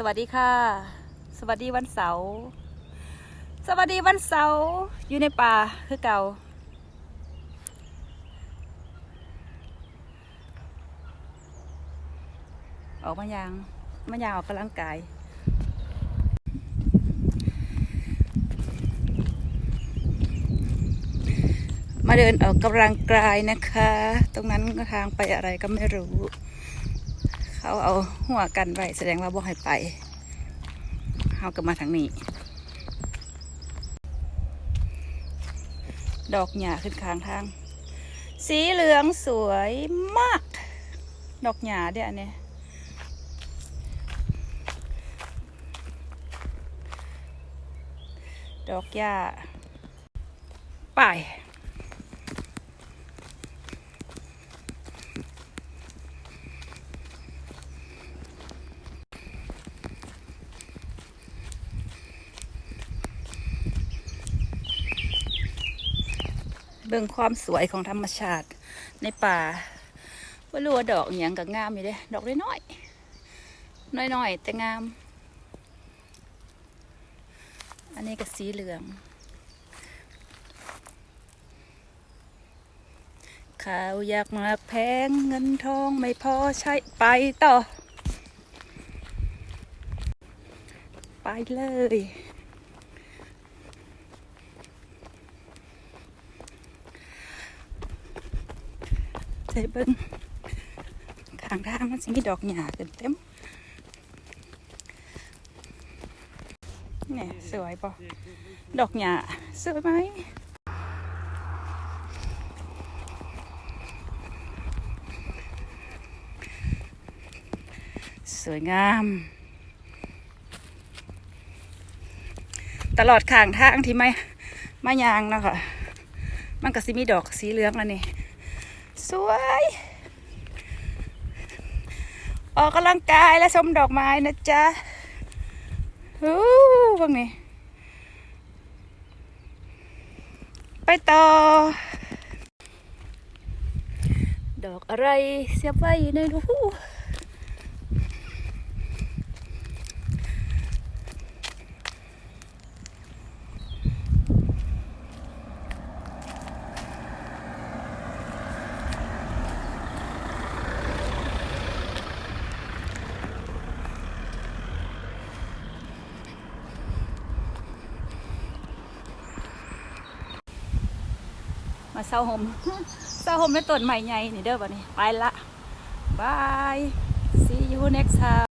สวัสดีค่ะ สวัสดีวันเสาร์สวัสดีวันเสาร์อยู่ในป่าคือเก่า ออกมายางมายางออกกำลังกาย มาเดินออกกำลังกายนะคะ ตรงนั้นทางไปอะไรก็ไม่รู้ เขาเอาหัวกันไว้แสดงว่าบ่ให้ไปเขาก็มาทางนี้ ดอกหญ้าขึ้นข้างทาง สีเหลืองสวยมาก ดอกหญ้าเดี๋ยวนี้ดอกหญ้าไป เบิ่งความสวยของธรรมชาติในป่าว่ารู้ว่าดอกอย่างกับงามอยู่เด้ดอกน้อยน้อยๆแต่งาม อันนี้ก็สีเหลืองข่าวอยากมาแพงเงินทองไม่พอใช้ไปต่อ ไปเลย ส่เบิ้งข้างทางมันสิมีดอกหญ้าเต็มเต็มเนี่ยสวยปะดอกหญ้าสวยไหมสวยงาม ตลอดข้างทางที่ไม่ไม่ยางนะค่ะมันก็สิมีดอกสีเหลืองแล้วนี่ สวย ออกกำลังกายและชมดอกไม้นะจ๊ะฮู้บางนี่ไปต่อ ดอกอะไรเสียบไว้ในรู มาเศร้าหมเศร้าหมในต้นใหม่ใหญ่นี่เด้อบ่นี้ไปละบาย see you next time